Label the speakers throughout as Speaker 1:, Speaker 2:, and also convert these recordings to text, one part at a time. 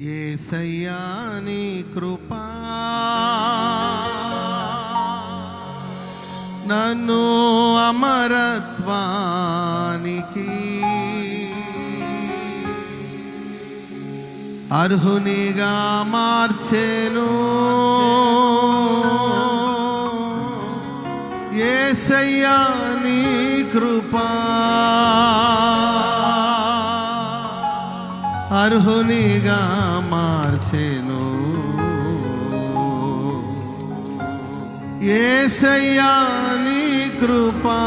Speaker 1: ఏసయ్యా నీ కృపా. నన్ను అమరత్వానికి అర్హునిగా మార్చేను. ఏసయ్యా నీ కృపా. అర్హునిగా మార్చెను. ఏసయ్యా నీ కృపా.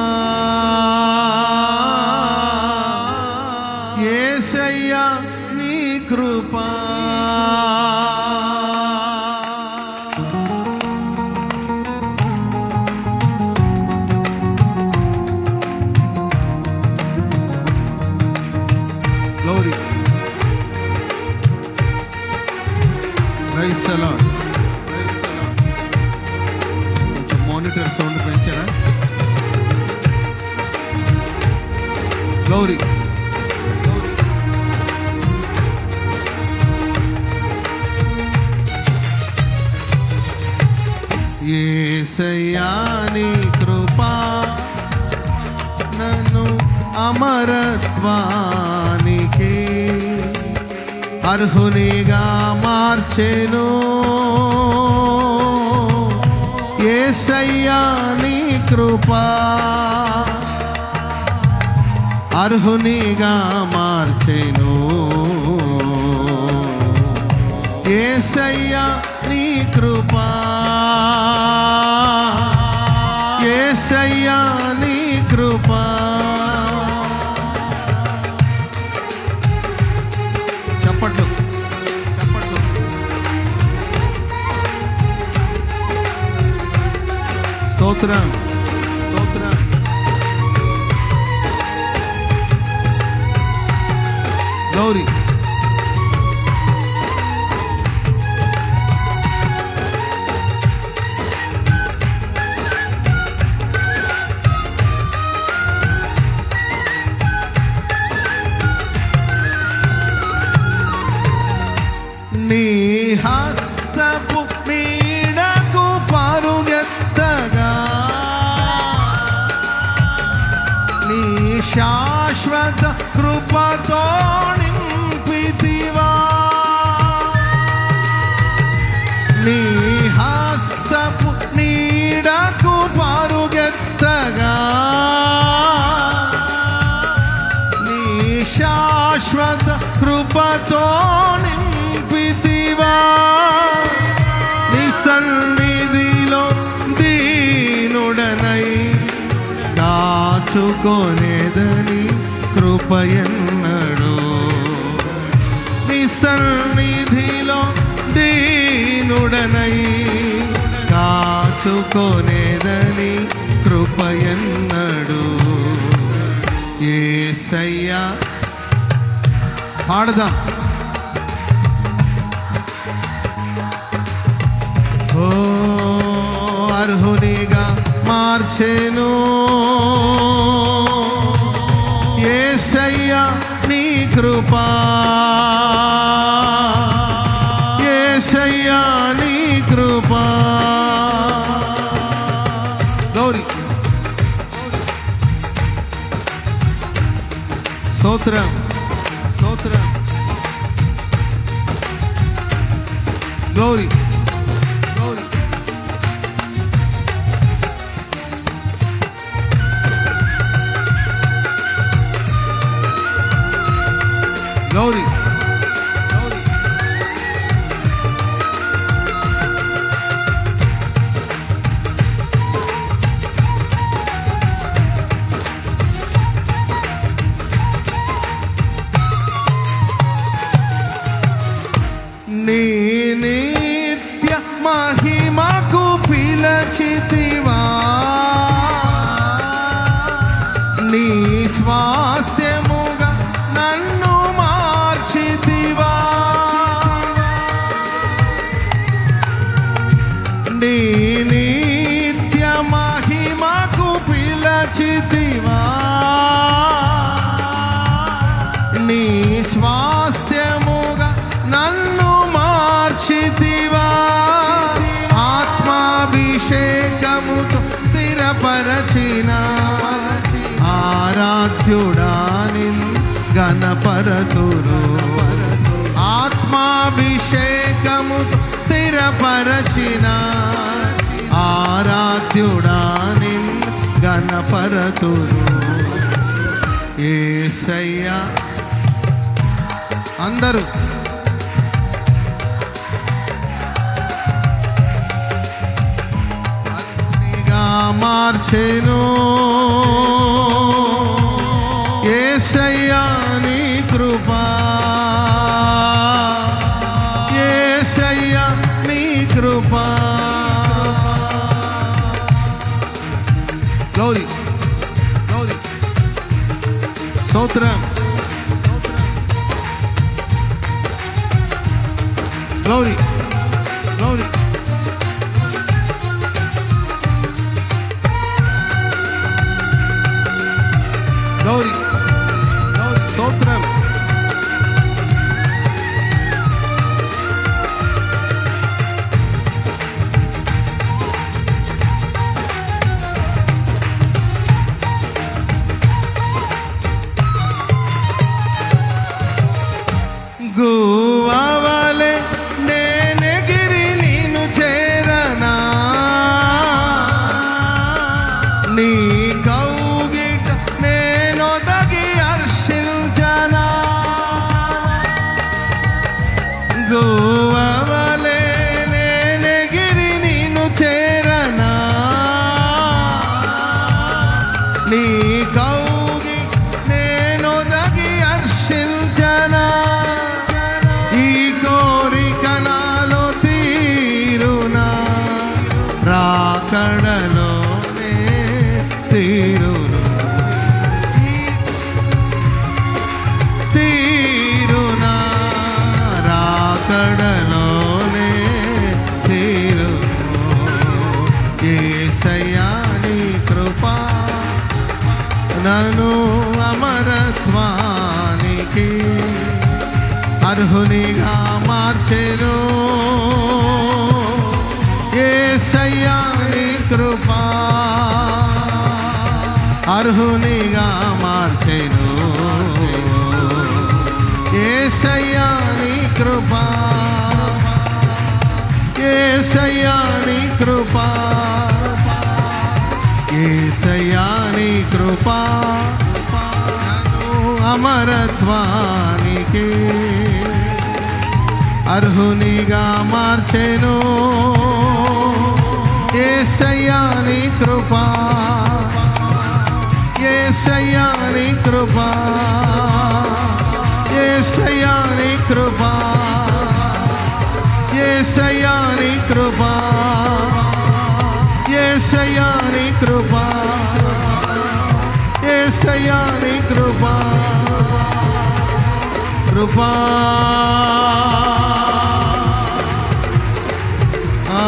Speaker 1: Praise కొంచెం మానిటర్ సౌండ్ పెంచారా? గౌరీ. ఏసయ్యాని కృపా నన్ను అమరత్వానికి. అర్హునిగా మార్చెను. ఏసయ్యా నీ కృపా అర్హునిగా మార్చెను. ఏసయ్యా నీ కృపా ఏసయ్యా నీ కృపా స్తోత్రం స్తోత్రం గౌరీ కృపతో నింపితివా? నీ సన్నిధిలో దీనుడనై కాచుకొనేదని కృపయన్నడు నీ సన్నిధిలో దీనుడనై కాచుకొనేదని కృపయన్నడు ఏసయ్యా పాడదాం. ఓ అర్హునిగా మార్చేను. ఏసయ్యా నీ కృపా. ఏసయ్యా నీ కృపా. గౌరీ. స్తోత్రం. Glory. నీ నిత్య మహిమకు పిలచితివా నీ స్వాస్థ్యముగా నన్ను మార్చితివా ఆత్మాభిషేకముతో స్థిరపరచిన ఆరాధ్యుడాని గణపరతురు ఆత్మాభిషేకముతో స్థిరపరచిన ఆరాధ్యుడాని గణపరతురు ఏసయ్యా. అందరూ. మార్చేను మార్చెను. ఏసయ్యా నీ కృపా గౌరీ గౌరీ స్తోత్రం గ్లోరీ గ్లోరీ గ్లోరీ আমার అను అమరత్వానికి అర్హునిగా మార్చెను. ఏ సయ్యాని కృపా అర్హునిగా మార్చెను. ఏ సయ్యాని కృపా ఏ సయ్యాని కృపా అమరత్వానికి అర్హునిగా మార్చెను ఏసయ్యా నీ కృపా ఏసయ్యా నీ కృపా ఏసయ్యా నీ కృపా ఏసయ్యా నీ కృపా ఏసయ్యా నీ కృపా ఏసయ్యా నీ కృపా కృపా ఆ.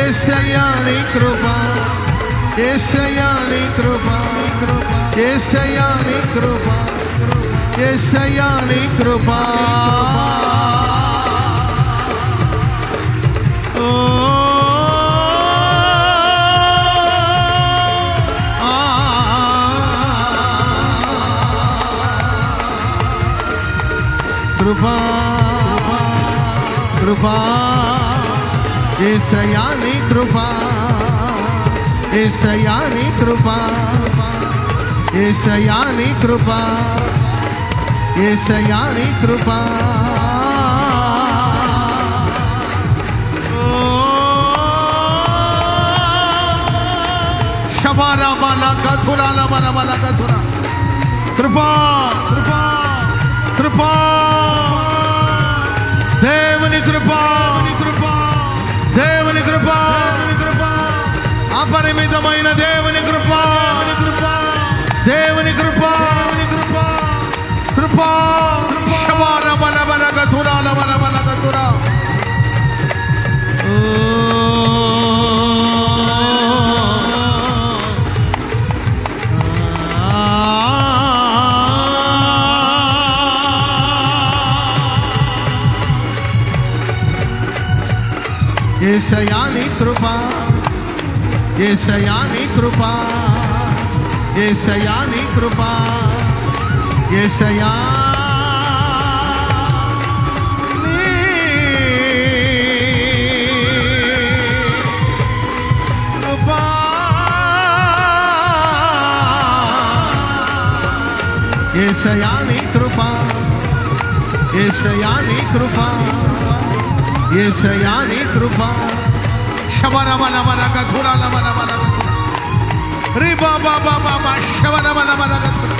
Speaker 1: ఏసయ్యా నీ కృపా ఏసయ్యా నీ కృపా ఏసయ్యా నీ కృపా ఏసయ్యా నీ కృపా కృపా కృపా ఏసయ్యా నీ కృపా ఏసయ్యా నీ కృపా ఏసయ్యా నీ కృపా ఏసయ్యా నీ కృపా శబారా మన కథురాల మన మన కథురా కృపా కృపా! దేవుని కృపా! కృపా దేవుని కృపా! కృపా అపరిమితమైన దేవుని కృపా! కృపా దేవుని కృపా! కృపా! కృపా! శబార మన మన గతురాల మన మన ఏసయా నీ కృప ఏసయా నీ కృప ఏసయా నీ కృప ఏసయా నీ కృప ఏసయా నీ కృప ఏసయా నీ కృప ఏసయా నీ నగ ఘుర నమ నమ నగ రే బాబా బాబా బా శబరమల నమ ధుర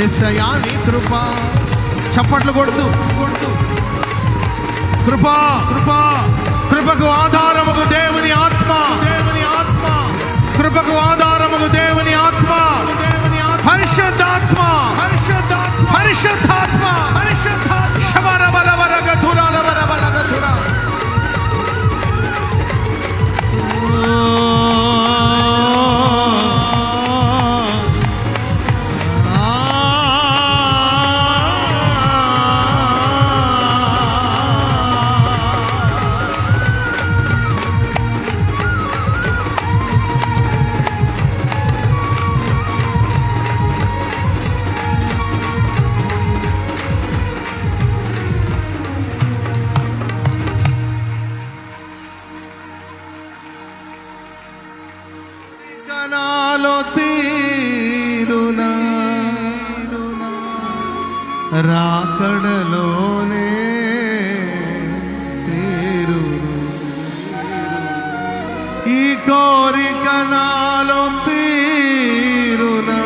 Speaker 1: ఏసయా నీ కృప చప్పట్లు కొడుతూ కొడుతూ కృపా కృపా కృపకు ఆధారముకు దేవుని నాలో తీరునా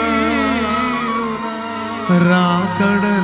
Speaker 1: రాకడలోనే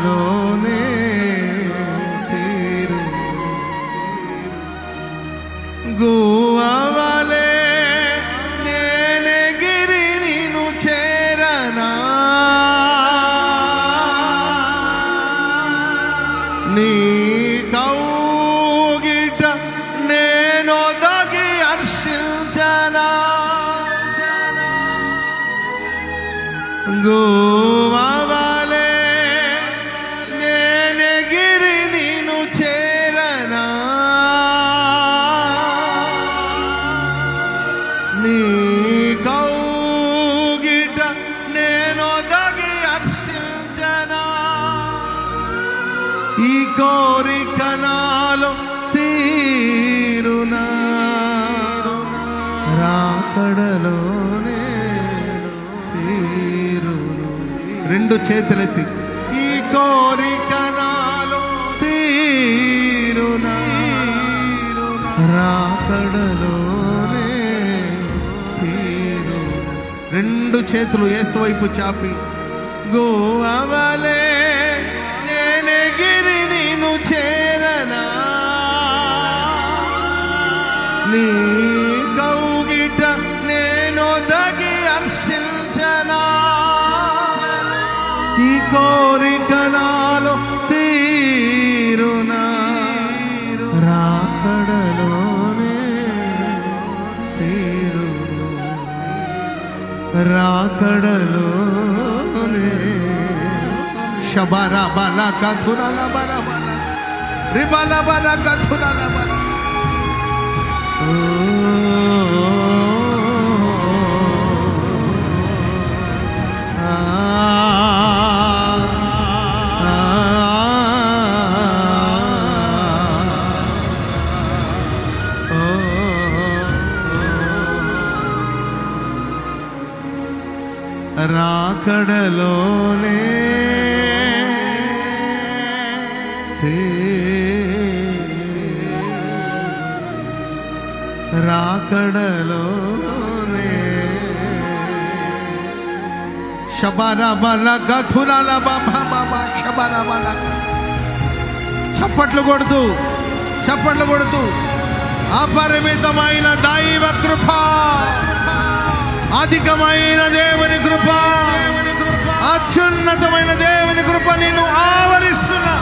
Speaker 1: రాకడలోనే తీరును. రెండు చేతులెత్తి. ఈ కోరిక నాలో తీరునా? రాకడలోనే తీరు రెండు చేతులు యేసు వైపు చాపి గోవలే నీ కౌగిట నేను దగి ఈ కోరిక నాలో తీరునా రాకడలోనే తీరును? రాకడలోనే శబర బల కథురల బల బల రిబల బల కథురల బల రాకడలోనే తే రాకడలోనే. చప్పట్లు కొడుతూ చప్పట్లు కొడుతూ. అపరిమితమైన దైవ కృప అధికమైన దేవుని కృప అత్యున్నతమైన దేవుని కృప నేను ఆవరిస్తున్న.